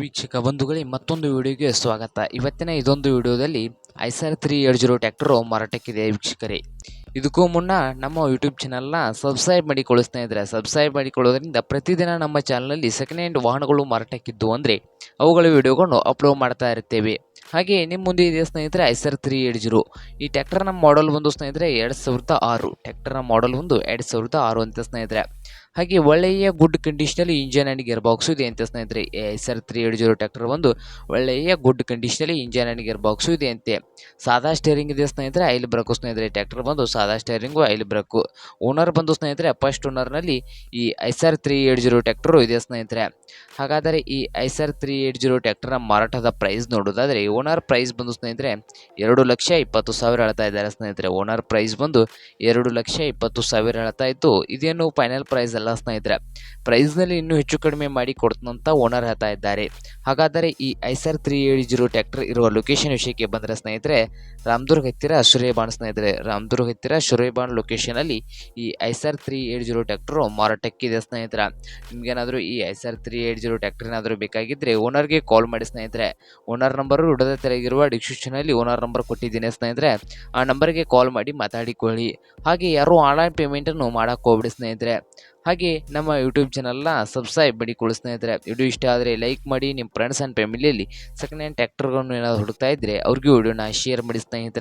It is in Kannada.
ವೀಕ್ಷಕ ಬಂಧುಗಳೇ, ಮತ್ತೊಂದು ವಿಡಿಯೋಗೆ ಸ್ವಾಗತ. ಇವತ್ತಿನ ಇದೊಂದು ವಿಡಿಯೋದಲ್ಲಿ Eicher three eight zero tractor ಮಾರಾಟಕ್ಕಿದೆ ವೀಕ್ಷಕರೇ. ಇದಕ್ಕೂ ಮುನ್ನ ನಮ್ಮ ಯೂಟ್ಯೂಬ್ ಚಾನಲ್ನ ಸಬ್ಸ್ಕ್ರೈಬ್ ಮಾಡಿಕೊಳ್ಳಿ ಸ್ನೇಹಿತರೆ ಸಬ್ಸ್ಕ್ರೈಬ್ ಮಾಡಿಕೊಳ್ಳೋದ್ರಿಂದ ಪ್ರತಿದಿನ ನಮ್ಮ ಚಾನಲಲ್ಲಿ ಸೆಕೆಂಡ್ ಹ್ಯಾಂಡ್ ವಾಹನಗಳು ಮಾರಾಟಕ್ಕಿದ್ದು ಅಂದರೆ ಅವುಗಳ ವಿಡಿಯೋಗಳನ್ನು ಅಪ್ಲೋಡ್ ಮಾಡ್ತಾ ಇರ್ತೇವೆ. ಹಾಗೆ ನಿಮ್ಮ ಮುಂದೆ ಇದೆ ಸ್ನೇಹಿತರೆ ಐಸರ್ ತ್ರೀ ಏಟ್ ಜೀರೋ. ಈ ಟ್ಯಾಕ್ಟರ್ನ ಮಾಡಲ್ ಒಂದು ಸ್ನೇಹಿತರೆ, ಎರಡು ಸಾವಿರದ ಆರು. ಟ್ಯಾಕ್ಟರ್ನ ಮಾಡಲ್ ಒಂದು ಎರಡು ಸಾವಿರದ ಆರು ಅಂತ ಸ್ನೇಹಿತರೆ. ಹಾಗೆ ಒಳ್ಳೆಯ ಗುಡ್ ಕಂಡೀಷನಲ್ಲಿ ಇಂಜನ್ ಆ್ಯಂಡ್ ಗೇರ್ ಬಾಕ್ಸು ಇದೆ ಅಂತ ಸ್ನೇಹಿತರೆ Eicher three eight zero tractor ಒಂದು ಒಳ್ಳೆಯ ಗುಡ್ ಕಂಡೀಷನಲ್ಲಿ ಇಂಜನ್ ಆ್ಯಂಡ್ ಗೇರ್ ಬಾಕ್ಸು ಇದೆ ಅಂತೆ. ಸಾದಾ ಸ್ಟೇರಿಂಗ್ ಇದೆ ಸ್ನೇಹಿತರೆ, ಐಲ್ ಬ್ರೇಕು ಸ್ನೇಹಿತರೆ ಟ್ಯಾಕ್ಟರ್ ಬಂದು ಸಾದಾ ಸ್ಟೇರಿಂಗು ಐಲ್ ಬ್ರೇಕು ಓನರ್ ಬಂದು ಸ್ನೇಹಿತರೆ ಫಸ್ಟ್ ಓನರ್ನಲ್ಲಿ ಈ Eicher three eight zero tractor ಇದೆ ಸ್ನೇಹಿತರೆ. ಹಾಗಾದರೆ ಈ ಐಸರ್ ತ್ರೀ ಏಟ್ ಜೀರೋ ಟ್ಯಾಕ್ಟರ್ನ ಮಾರಾಟದ ಪ್ರೈಸ್ ನೋಡೋದಾದರೆ ಓನರ್ ಪ್ರೈಸ್ ಬಂದು ಸ್ನೇಹಿತರೆ ಎರಡು ಲಕ್ಷ ಇಪ್ಪತ್ತು ಸಾವಿರ ಹೇಳ್ತಾ ಇದ್ದಾರೆ ಸ್ನೇಹಿತರೆ. ಓನರ್ ಪ್ರೈಸ್ ಬಂದು ಎರಡು ಲಕ್ಷ ಇಪ್ಪತ್ತು ಸಾವಿರ ಹೇಳ್ತಾ ಇತ್ತು. ಇದೇನು ಫೈನಲ್ ಪ್ರೈಸ್ ಅಲ್ಲ ಸ್ನೇಹಿತರೆ. ಪ್ರೈಸ್ನಲ್ಲಿ ಇನ್ನೂ ಹೆಚ್ಚು ಕಡಿಮೆ ಮಾಡಿ ಕೊಡ್ತಂತ ಓನರ್ ಹೇಳ್ತಾ ಇದ್ದಾರೆ. ಹಾಗಾದರೆ ಈ Eicher three eight zero tractor ಇರುವ ಲೊಕೇಶನ್ ವಿಷಯಕ್ಕೆ ಬಂದರೆ ಸ್ನೇಹಿತರೆ, ರಾಮದುರ್ಗ ಹತ್ತಿರ ಸುರೇಬಾಣ್ ಸ್ನೇಹಿತರೆ. ರಾಮದುರ್ಗ ಹತ್ತಿರ ಸುರೇಬಾಣ್ ಲೊಕೇಶನಲ್ಲಿ ಈ Eicher three eight zero tractor ಮಾರಾಟಕ್ಕಿದೆ ಸ್ನೇಹಿತರ. ನಿಮಗೇನಾದರೂ ಈ Eicher three eight zero tractor ಏನಾದರೂ ಬೇಕಾಗಿದ್ದರೆ ಓನರ್ಗೆ ಕಾಲ್ ಮಾಡಿ ಸ್ನೇಹಿತರೆ. ಓನರ್ ನಂಬರು ಹುಡದ ತೆರೆಗಿರುವ ಡಿಸ್ಕ್ರಿಪ್ಷನಲ್ಲಿ ಓನರ್ ನಂಬರ್ ಕೊಟ್ಟಿದ್ದೀನಿ ಸ್ನೇಹಿತರೆ. ಆ ನಂಬರ್ಗೆ ಕಾಲ್ ಮಾಡಿ ಮಾತಾಡಿಕೊಳ್ಳಿ. ಹಾಗೆ ಯಾರೂ ಆನ್ಲೈನ್ ಪೇಮೆಂಟನ್ನು ಮಾಡೋಕ್ಕೆ ಹೋಗ್ಬಿಡಿ ಸ್ನೇಹಿತರೆ. ಹಾಗೆ ನಮ್ಮ ಯೂಟ್ಯೂಬ್ ಚಾನಲ್ನ ಸಬ್ಸ್ಕ್ರೈಬ್ ಮಾಡಿಕೊಳ್ಳಿ ಸ್ನೇಹಿತರೆ. ವಿಡಿಯೋ ಇಷ್ಟ ಆದರೆ ಲೈಕ್ ಮಾಡಿ ನಿಮ್ಮ ಫ್ರೆಂಡ್ಸ್ ಆ್ಯಂಡ್ ಫ್ಯಾಮಿಲಿಯಲ್ಲಿ ಸೆಕೆಂಡ್ ಹ್ಯಾಂಡ್ ಟ್ಯಾಕ್ಟರ್ಗಳನ್ನು ಏನಾದರೂ ಹುಡುಕ್ತಾ ಇದ್ದರೆ ಅವ್ರಿಗೂ ವಿಡಿಯೋನ ಶೇರ್ ಮಾಡಿ ಸ್ನೇಹಿತರೆ.